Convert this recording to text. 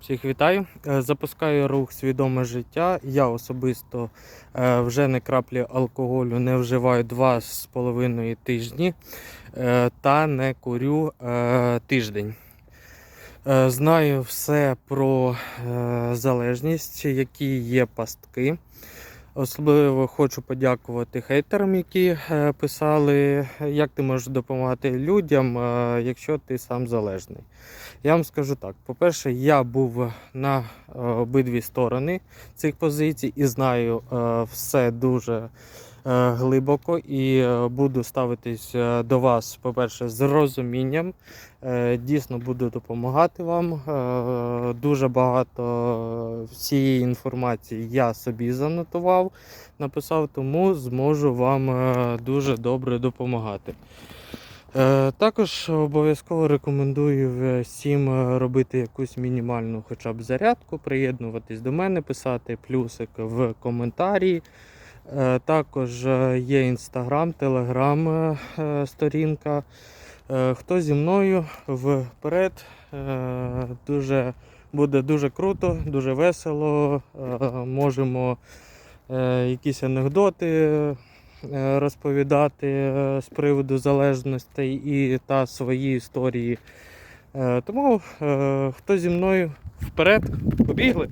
Всіх вітаю. Е, Запускаю рух свідоме життя. Я особисто е, вже не краплі алкоголю не вживаю два з половиною тижні е, та не курю тиждень. Знаю все про залежність, які є пастки. Особливо хочу подякувати хейтерам, які е, писали, як ти можеш допомагати людям, е, якщо ти сам залежний. Я вам скажу так: по-перше, я був на е, обидві сторони цих позицій і знаю все дуже глибоко і е, буду ставитись е, до вас, по-перше, з розумінням. Е, Дійсно буду допомагати вам. Е, Дуже багато всієї інформації я собі занотував, написав, тому зможу вам е, дуже добре допомагати. Е, Також обов'язково рекомендую всім е, робити якусь мінімальну хоча б зарядку, приєднуватись до мене, писати плюсик в коментарі. Е, Також е, є інстаграм, телеграм сторінка. Е, Хто зі мною вперед, дуже, буде дуже круто, дуже весело. Можемо якісь анекдоти розповідати з приводу залежностей і та свої історії. Тому хто зі мною вперед, побігли.